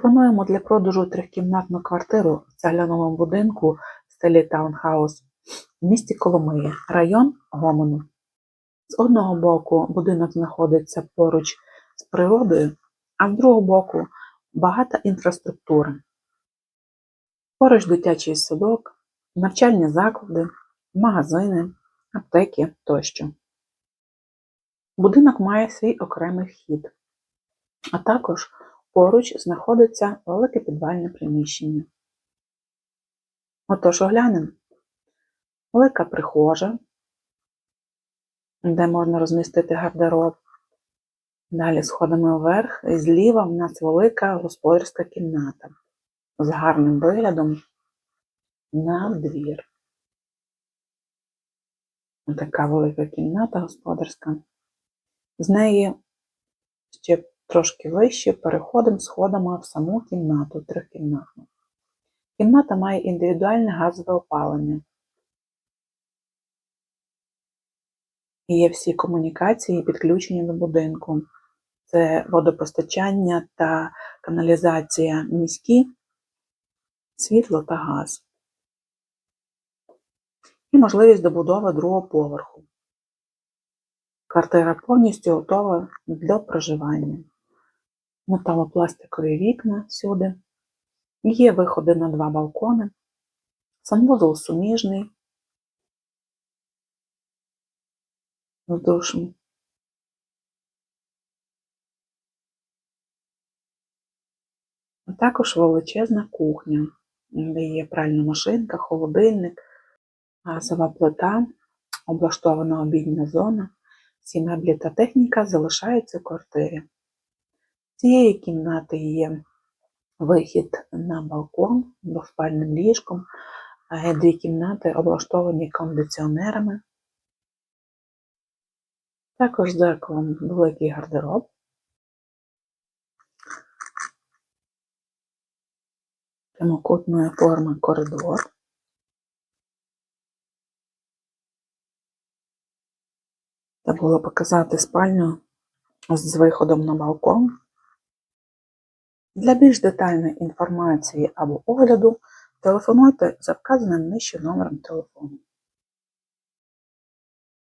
Пропонуємо для продажу трьохкімнатну квартиру в цегляновому будинку в стилі таунхаус в місті Коломиї, район Гомону. З одного боку будинок знаходиться поруч з природою, а з другого боку багата інфраструктура. Поруч дитячий садок, навчальні заклади, магазини, аптеки тощо. Будинок має свій окремий вхід, а також поруч знаходиться велике підвальне приміщення. Отож оглянемо. Велика прихожа, де можна розмістити гардероб. Далі сходимо вверх, і зліва в нас велика господарська кімната з гарним виглядом на двір. Така велика кімната господарська. З неї ще трошки вище переходимо сходами в саму кімнату, трьохкімнатну. Кімната має індивідуальне газове опалення. І Є всі комунікації підключені до будинку. Це водопостачання та каналізація міські, світло та газ. І можливість добудови другого поверху. Квартира повністю готова для проживання. Металопластикові вікна всюди. Є виходи на два балкони. Санвузол суміжний. З душем. А також величезна кухня, де є пральна машинка, холодильник, газова плита, облаштована обідня зона. Всі меблі та техніка залишаються в квартирі. Цієї кімнати є вихід на балкон двоспальним ліжком, дві кімнати облаштовані кондиціонерами. Також з дзеркалом великий гардероб. Прямокутної форми коридор. Забула показати спальню з виходом на балкон. Для більш детальної інформації або огляду телефонуйте за вказаним нижче номером телефону.